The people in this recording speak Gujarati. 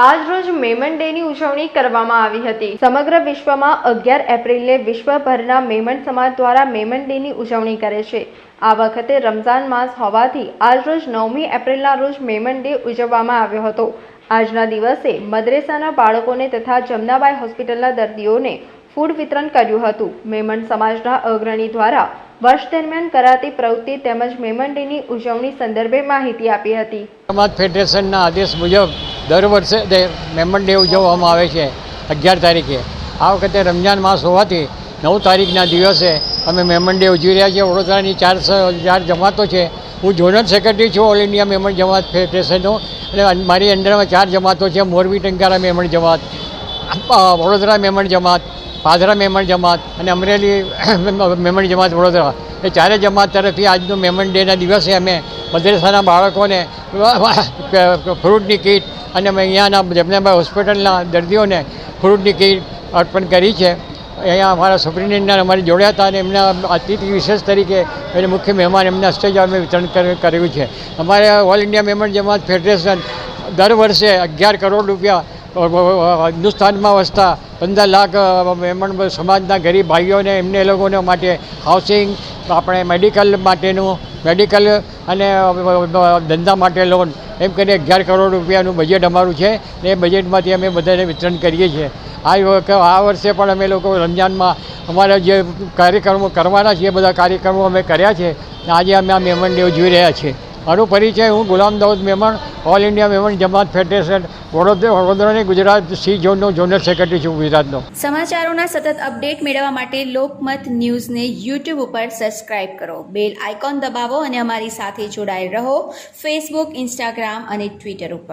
આજ રોજ મેમન ડેની ઉજવણી કરવામાં આવી હતી. સમગ્ર વિશ્વમાં અગિયાર એપ્રિલે વિશ્વભરના મેમન સમાજ દ્વારા મેમન ડેની ઉજવણી કરે છે. આ વખતે રમઝાન માસ હોવાથી આજ રોજ નવમી એપ્રિલના રોજ મેમન ડે ઉજવવામાં આવ્યો હતો. આજના દિવસે મદ્રેસાના બાળકોને તથા જમનાબાઈ હોસ્પિટલના દર્દીઓને ફૂડ વિતરણ કર્યું હતું. મેમન સમાજના અગ્રણી દ્વારા વર્ષ દરમિયાન કરાતી પ્રવૃત્તિ તેમજ મેમન ડેની ઉજવણી સંદર્ભે માહિતી આપી હતી. સમાજ ફેડરેશનના આદેશ મુજબ દર વર્ષે મેમન ડે ઉજવવામાં આવે છે, અગિયાર તારીખે. આ વખતે રમજાન માસ હોવાથી નવ તારીખના દિવસે અમે મેમન ડે ઉજવી રહ્યા છીએ. વડોદરાની ચાર ચાર જમાતો છે. હું જોનલ સેક્રેટરી છું, ઓલ ઇન્ડિયા મેમન જમાત ફેડરેશનનો અને મારી અંડરમાં ચાર જમાતો છે. મોરબી ટંકારા મેમણ જમાત વડોદરા મેમણ જમાત, પાદરા મેમણ જમાત અને અમરેલી મેમણ જમાત વડોદરા. એ ચારે જમાત તરફથી આજનો મેમણ ડેના દિવસે અમે મદ્રેસાના બાળકોને ફ્રૂટની કીટ અને અહીંયાના જેમને હોસ્પિટલના દર્દીઓને ફ્રૂટની કીટ અર્પણ કરી છે. અહીંયા અમારા સુપ્રિન્ટેન્ડન્ટ અમારી જોડ્યા હતા અને એમના અતિથિ વિશેષ તરીકે એને મુખ્ય મહેમાન એમના સ્ટેજ અમે વિતરણ કર્યું છે. અમારે all India member Jamat federation દર વર્ષે અગિયાર કરોડ રૂપિયા હિન્દુસ્તાનમાં વસતા પંદર લાખ મેમણ સમાજના ગરીબ ભાઈઓને એમને લોકોને માટે હાઉસિંગ આપણે મેડિકલ માટેનું મેડિકલ અને ધંધા માટે લોન. એમ કરીને અગિયાર કરોડ રૂપિયાનું બજેટ અમારું છે ને એ બજેટમાંથી અમે બધાને વિતરણ કરીએ છીએ. આ આ વર્ષે પણ અમે લોકો રમજાનમાં અમારા જે કાર્યક્રમો કરવાના છે, એ બધા કાર્યક્રમો અમે કર્યા છે. આજે અમે આ મેમન ડે ઉજવી રહ્યા છીએ. મારો પરિચય, હું Ghulam Daud Memon all India Memon, Jamat federation, Vadodara, વડોદરાની ગુજરાત, સી ઝોનનો ઝોનલ સેક્રેટરી છું ગુજરાતનો. સમાચારોના સતત અપડેટ મેળવવા માટે લોકમત ન્યૂઝને યુટ્યુબ ઉપર સબસ્ક્રાઇબ કરો. બેલ આઇકોન દબાવો અને અમારી સાથે જોડાયેલ રહો ફેસબુક, ઇન્સ્ટાગ્રામ અને ટ્વિટર ઉપર.